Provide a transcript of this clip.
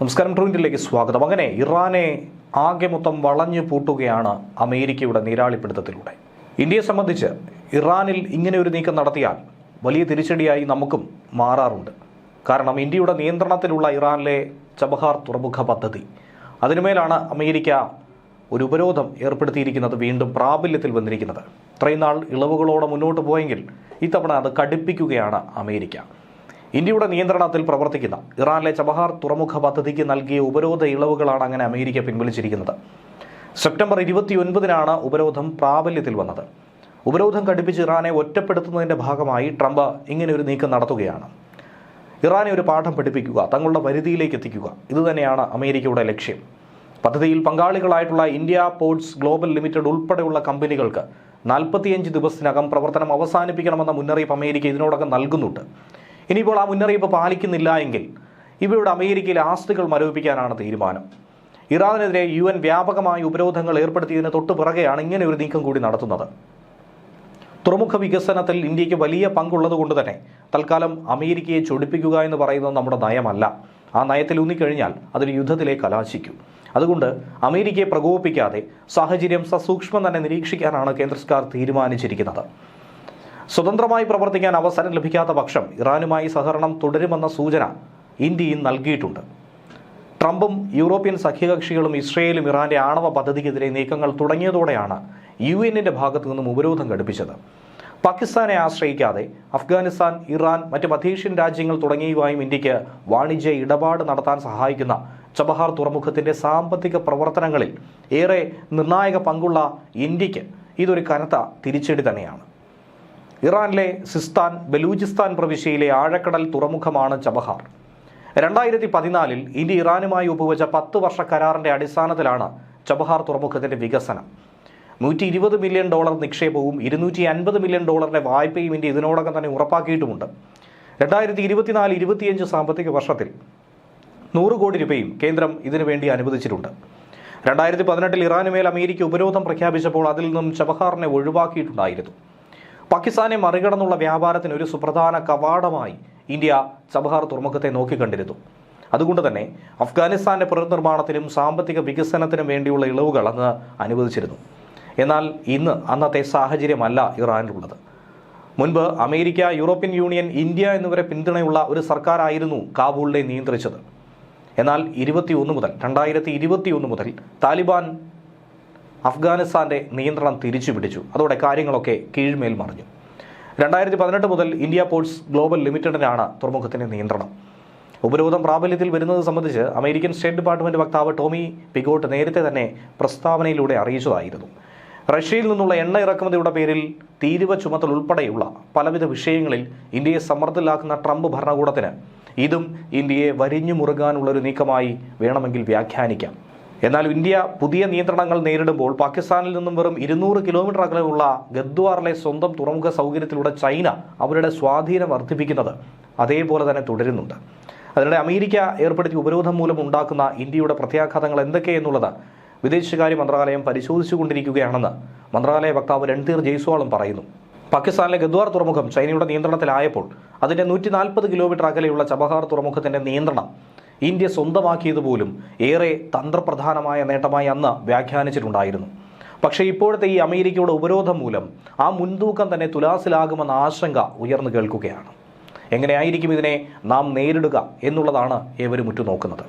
നമസ്കാരം ട്രൂവിന്റിലേക്ക് സ്വാഗതം. അങ്ങനെ ഇറാനെ ആകെ മൊത്തം വളഞ്ഞു പൂട്ടുകയാണ് അമേരിക്കയുടെ നീരാളിപ്പിടുത്തത്തിലൂടെ. ഇന്ത്യയെ സംബന്ധിച്ച് ഇറാനിൽ ഇങ്ങനെ ഒരു നീക്കം നടത്തിയാൽ വലിയ തിരിച്ചടിയായി നമുക്കും മാറാറുണ്ട്. കാരണം ഇന്ത്യയുടെ നിയന്ത്രണത്തിലുള്ള ഇറാനിലെ ചബഹാർ തുറമുഖ പദ്ധതി അതിനുമേലാണ് അമേരിക്ക ഒരു ഉപരോധം ഏർപ്പെടുത്തിയിരിക്കുന്നത് വീണ്ടും പ്രാബല്യത്തിൽ വന്നിരിക്കുന്നത്. ഇത്രയും നാൾ ഇളവുകളോടെ മുന്നോട്ട് പോയെങ്കിൽ ഇത്തവണ അത് കടുപ്പിക്കുകയാണ് അമേരിക്ക. ഇന്ത്യയുടെ നിയന്ത്രണത്തിൽ പ്രവർത്തിക്കുന്ന ഇറാനിലെ ചബഹാർ തുറമുഖ പദ്ധതിക്ക് നൽകിയ ഉപരോധ ഇളവുകളാണ് അങ്ങനെ അമേരിക്ക പിൻവലിച്ചിരിക്കുന്നത്. സെപ്റ്റംബർ ഇരുപത്തിയൊൻപതിനാണ് ഉപരോധം പ്രാബല്യത്തിൽ വന്നത്. ഉപരോധം കടുപ്പിച്ച് ഇറാനെ ഒറ്റപ്പെടുത്തുന്നതിന്റെ ഭാഗമായി ട്രംപ് ഇങ്ങനെ ഒരു നീക്കം നടത്തുകയാണ്. ഇറാനെ ഒരു പാഠം പഠിപ്പിക്കുക തങ്ങളുടെ പരിധിയിലേക്ക് എത്തിക്കുക ഇതുതന്നെയാണ് അമേരിക്കയുടെ ലക്ഷ്യം. പദ്ധതിയിൽ പങ്കാളികളായിട്ടുള്ള ഇന്ത്യ പോർട്സ് ഗ്ലോബൽ ലിമിറ്റഡ് ഉൾപ്പെടെയുള്ള കമ്പനികൾക്ക് നാൽപ്പത്തിയഞ്ച് ദിവസത്തിനകം പ്രവർത്തനം അവസാനിപ്പിക്കണമെന്ന മുന്നറിയിപ്പ് അമേരിക്ക ഇതിനോടകം നൽകുന്നുണ്ട്. ഇനിയിപ്പോൾ ആ മുന്നറിയിപ്പ് പാലിക്കുന്നില്ല എങ്കിൽ ഇവരുടെ അമേരിക്കയിലെ ആസ്തികൾ മരവിപ്പിക്കാനാണ് തീരുമാനം. ഇറാനെതിരെ യു എൻ വ്യാപകമായ ഉപരോധങ്ങൾ ഏർപ്പെടുത്തിയതിന് തൊട്ടു പിറകെയാണ് ഇങ്ങനെ ഒരു നീക്കം കൂടി നടത്തുന്നത്. തുറമുഖ വികസനത്തിൽ ഇന്ത്യയ്ക്ക് വലിയ പങ്കുള്ളതുകൊണ്ട് തന്നെ തൽക്കാലം അമേരിക്കയെ ചൊടിപ്പിക്കുക എന്ന് പറയുന്നത് നമ്മുടെ നയമല്ല. ആ നയത്തിൽ ഊന്നിക്കഴിഞ്ഞാൽ അതൊരു യുദ്ധത്തിലേക്ക് കലാശിക്കും. അതുകൊണ്ട് അമേരിക്കയെ പ്രകോപിപ്പിക്കാതെ സാഹചര്യം സസൂക്ഷ്മം തന്നെ നിരീക്ഷിക്കാനാണ് കേന്ദ്ര സർക്കാർ തീരുമാനിച്ചിരിക്കുന്നത്. സ്വതന്ത്രമായി പ്രവർത്തിക്കാൻ അവസരം ലഭിക്കാത്ത പക്ഷം ഇറാനുമായി സഹകരണം തുടരുമെന്ന സൂചന ഇന്ത്യയും നൽകിയിട്ടുണ്ട്. ട്രംപും യൂറോപ്യൻ സഖ്യകക്ഷികളും ഇസ്രയേലും ഇറാന്റെ ആണവ പദ്ധതിക്കെതിരെ നീക്കങ്ങൾ തുടങ്ങിയതോടെയാണ് യു എന്നിന്റെ ഭാഗത്തു നിന്നും ഉപരോധം ഘടിപ്പിച്ചത്. പാകിസ്ഥാനെ ആശ്രയിക്കാതെ അഫ്ഗാനിസ്ഥാൻ ഇറാൻ മറ്റ് മധ്യേഷ്യൻ രാജ്യങ്ങൾ തുടങ്ങിയവയും ഇന്ത്യയ്ക്ക് വാണിജ്യ ഇടപാട് നടത്താൻ സഹായിക്കുന്ന ചബഹാർ തുറമുഖത്തിന്റെ സാമ്പത്തിക പ്രവർത്തനങ്ങളിൽ ഏറെ നിർണായക പങ്കുള്ള ഇന്ത്യയ്ക്ക് ഇതൊരു കനത്ത തിരിച്ചടി തന്നെയാണ്. ഇറാനിലെ സിസ്താൻ ബലൂചിസ്ഥാൻ പ്രവിശ്യയിലെ ആഴക്കടൽ തുറമുഖമാണ് ചബഹാർ. രണ്ടായിരത്തി പതിനാലിൽ ഇന്ത്യ ഇറാനുമായി ഒപ്പുവെച്ച പത്ത് വർഷ കരാറിന്റെ അടിസ്ഥാനത്തിലാണ് ചബഹാർ തുറമുഖത്തിന്റെ വികസനം. നൂറ്റി ഇരുപത് മില്യൺ ഡോളർ നിക്ഷേപവും ഇരുന്നൂറ്റി അൻപത് മില്യൺ ഡോളറിന്റെ വായ്പയും ഇന്ത്യ ഇതിനോടകം തന്നെ ഉറപ്പാക്കിയിട്ടുമുണ്ട്. രണ്ടായിരത്തി ഇരുപത്തിനാല് ഇരുപത്തിയഞ്ച് സാമ്പത്തിക വർഷത്തിൽ നൂറ് കോടി രൂപയും കേന്ദ്രം ഇതിനുവേണ്ടി അനുവദിച്ചിട്ടുണ്ട്. രണ്ടായിരത്തി പതിനെട്ടിൽ ഇറാനുമേൽ അമേരിക്ക ഉപരോധം പ്രഖ്യാപിച്ചപ്പോൾ അതിൽ നിന്നും ചബഹാറിനെ ഒഴിവാക്കിയിട്ടുണ്ടായിരുന്നു. പാകിസ്ഥാനെ മറികടന്നുള്ള വ്യാപാരത്തിന് ഒരു സുപ്രധാന കവാടമായി ഇന്ത്യ ചബഹാർ തുറമുഖത്തെ നോക്കിക്കണ്ടിരുന്നു അതുകൊണ്ട് തന്നെ അഫ്ഗാനിസ്ഥാന്റെ പുനർനിർമ്മാണത്തിനും സാമ്പത്തിക വികസനത്തിനും വേണ്ടിയുള്ള ഇളവുകൾ അന്ന് അനുവദിച്ചിരുന്നു. എന്നാൽ ഇന്ന് അന്നത്തെ സാഹചര്യമല്ല ഇറാനിലുള്ളത്. മുൻപ് അമേരിക്ക യൂറോപ്യൻ യൂണിയൻ ഇന്ത്യ എന്നിവരെ പിന്തുണയുള്ള ഒരു സർക്കാരായിരുന്നു കാബൂളിനെ നിയന്ത്രിച്ചത്. എന്നാൽ ഇരുപത്തിയൊന്ന് മുതൽ രണ്ടായിരത്തി ഇരുപത്തിയൊന്ന് മുതൽ താലിബാൻ അഫ്ഗാനിസ്ഥാന്റെ നിയന്ത്രണം തിരിച്ചു പിടിച്ചു. അതോടെ കാര്യങ്ങളൊക്കെ കീഴ്മേൽ മറിഞ്ഞു. രണ്ടായിരത്തി പതിനെട്ട് മുതൽ ഇന്ത്യ പോർട്സ് ഗ്ലോബൽ ലിമിറ്റഡിനാണ് തുറമുഖത്തിന്റെ നിയന്ത്രണം. ഉപരോധം പ്രാബല്യത്തിൽ വരുന്നത് സംബന്ധിച്ച് അമേരിക്കൻ സ്റ്റേറ്റ് ഡിപ്പാർട്ട്മെന്റ് വക്താവ് ടോമി പിഗോട്ട് നേരത്തെ തന്നെ പ്രസ്താവനയിലൂടെ അറിയിച്ചതായിരുന്നു. റഷ്യയിൽ നിന്നുള്ള എണ്ണ ഇറക്കുമതിയുടെ പേരിൽ തീരുവ ചുമത്തൽ ഉൾപ്പെടെയുള്ള പലവിധ വിഷയങ്ങളിൽ ഇന്ത്യയെ സമ്മർദ്ദത്തിലാക്കുന്ന ട്രംപ് ഭരണകൂടത്തിന് ഇതും ഇന്ത്യയെ വരിഞ്ഞു മുറുകാനുള്ള ഒരു നീക്കമായി വേണമെങ്കിൽ വ്യാഖ്യാനിക്കാം. എന്നാൽ ഇന്ത്യ പുതിയ നിയന്ത്രണങ്ങൾ നേരിടുമ്പോൾ പാകിസ്ഥാനിൽ നിന്നും വെറും ഇരുന്നൂറ് കിലോമീറ്റർ അകലെയുള്ള ഗദ്വാറിലെ സ്വന്തം തുറമുഖ സൗകര്യത്തിലൂടെ ചൈന അവരുടെ സ്വാധീനം വർദ്ധിപ്പിക്കുന്നത് അതേപോലെ തന്നെ തുടരുന്നുണ്ട്. അതിനിടെ അമേരിക്ക ഏർപ്പെടുത്തിയ ഉപരോധം മൂലം ഉണ്ടാക്കുന്ന ഇന്ത്യയുടെ പ്രത്യാഘാതങ്ങൾ എന്തൊക്കെയെന്നുള്ളത് വിദേശകാര്യ മന്ത്രാലയം പരിശോധിച്ചുകൊണ്ടിരിക്കുകയാണെന്ന് മന്ത്രാലയ വക്താവ് രൺധീർ ജയ്സ്വാളും പറയുന്നു. പാകിസ്ഥാനിലെ ഗദ്വാർ തുറമുഖം ചൈനയുടെ നിയന്ത്രണത്തിലായപ്പോൾ അതിന്റെ നൂറ്റി നാൽപ്പത് കിലോമീറ്റർ അകലെയുള്ള ചബഹാർ തുറമുഖത്തിന്റെ നിയന്ത്രണം ഇന്ത്യ സ്വന്തമാക്കിയത് പോലും ഏറെ തന്ത്രപ്രധാനമായ നേട്ടമായി അന്ന് വ്യാഖ്യാനിച്ചിട്ടുണ്ടായിരുന്നു. പക്ഷേ ഇപ്പോഴത്തെ ഈ അമേരിക്കയുടെ ഉപരോധം മൂലം ആ മുൻതൂക്കം തന്നെ തുലാസിലാകുമെന്ന ആശങ്ക ഉയർന്നു കേൾക്കുകയാണ്. എങ്ങനെയായിരിക്കും ഇതിനെ നാം നേരിടുക എന്നുള്ളതാണ് ഏവരും ഉറ്റുനോക്കുന്നത്.